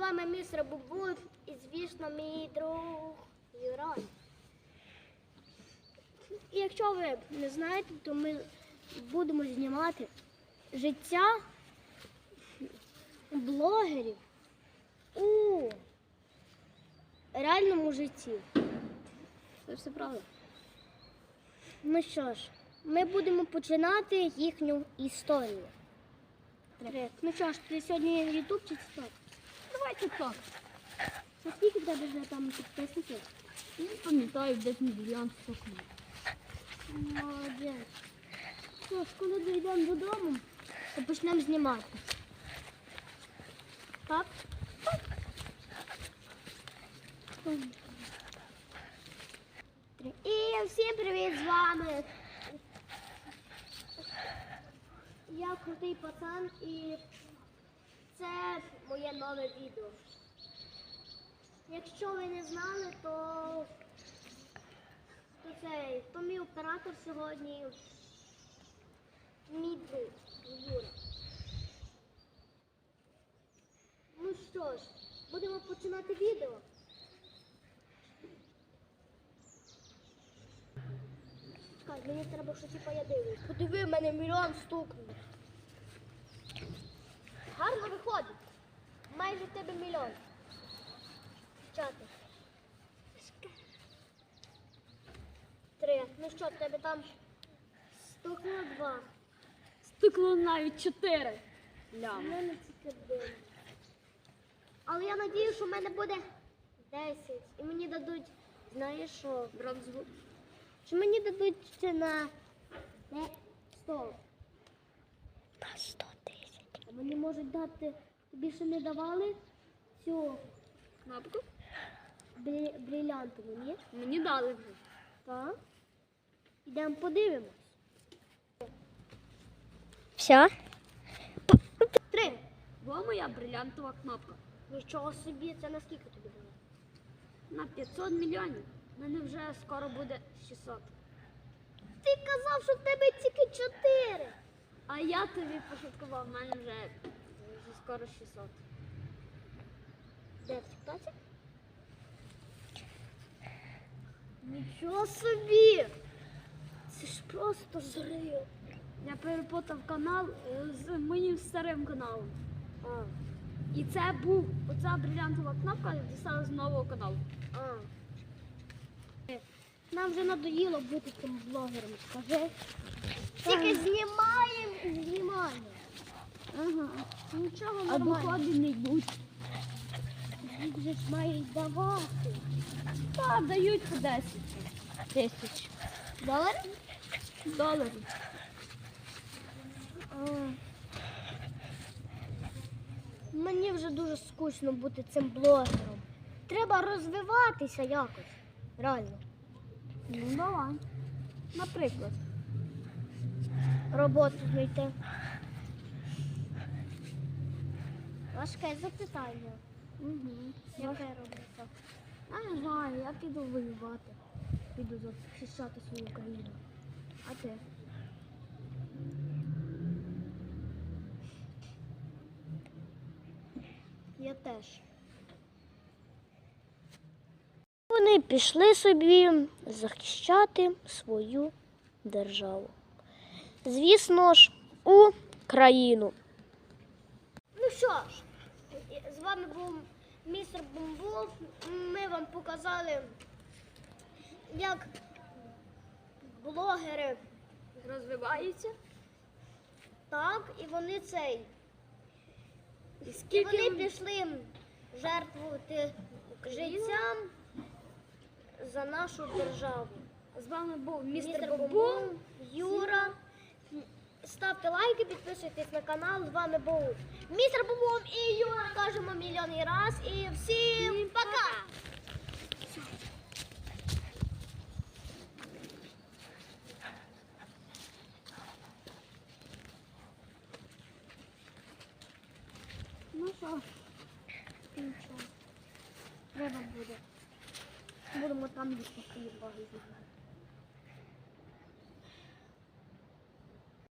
вами містер Бубут і, звісно, мій друг Юран. І якщо ви не знаєте, то ми будемо знімати життя блогерів у реальному житті. Це все правда. Ну що ж, ми будемо починати їхню історію. Ну що ж, ти сьогодні Ютуб чи TikTok? Давай тік-ток. А скільки в тебе вже там підписників? Не пам'ятаю, десь мільйон стукнув. Молодець. Що ж, коли дійдемо додому, то почнемо знімати. Так? Три. І всім привіт з вами. Я крутий пацан і це моє нове відео. Якщо ви не знали, то то цей, то мій оператор сьогодні мій друг Юра. Ну що ж, будемо починати відео. Чекай, мені треба щось я дивлюсь. Подиви, мене мільйон стукнув. Гарно виходить. Майже в тебе мільйон. Чати. Три. Ну що, в тебе там стукнуло два. Стукнуло навіть чотири. У Ляма. мене тільки один. Але я надію, що в мене буде 10. І мені дадуть, знаєш що, Бронзову. що мені дадуть ще на не 100. На 100 тисяч. А мені можуть дати, тобі ще не давали цю Кнопку. брі- брилянтову, ні? Мені дали вже. Так. Йдемо подивимось. Все? Три. Була моя брилянтова кнопка. Нічого собі, це наскільки тобі було? На 500 мільйонів. У мене вже скоро буде 600. Ти казав, що в тебе тільки чотири. А я тобі пошуткував, в мене вже, вже скоро 600. Де в тіктоці? Нічого собі! Це ж просто зрив. Я перепутав канал е, з моїм старим каналом. А, І це був оця брилянтова кнопка дістала з нового каналу. а. Нам вже надоїло бути цим блогером, скажи. Тільки знімаємо. Ага. Нічого А доходи не йдуть. Їх же ж мають давати. Та дають по 10 тисяч Доларів? доларів. А. Мені вже дуже скучно бути цим блогером. Треба розвиватися якось. Реально. Ну давай. Наприклад. Роботу знайти. Важке запитання. Угу. Яке робота? Я не знаю, я піду воювати. Піду захищати свою країну. А ти? Я теж. Вони пішли собі захищати свою державу. Звісно ж, Україну. Ну що ж, з вами був містер Бумбул. Ми вам показали, як блогери Розвиваються. так, і вони цей. І І скільки вони вони- пішли жертвувати життям за нашу державу. З вами був Містер містер. Бобу, Юра. Ставте лайки, підписуйтесь на канал. З вами був містер Бобом і Юра. Кажемо мільйонний раз. І всім пока! Ну що. Треба буде. Будемо там десь поїхати.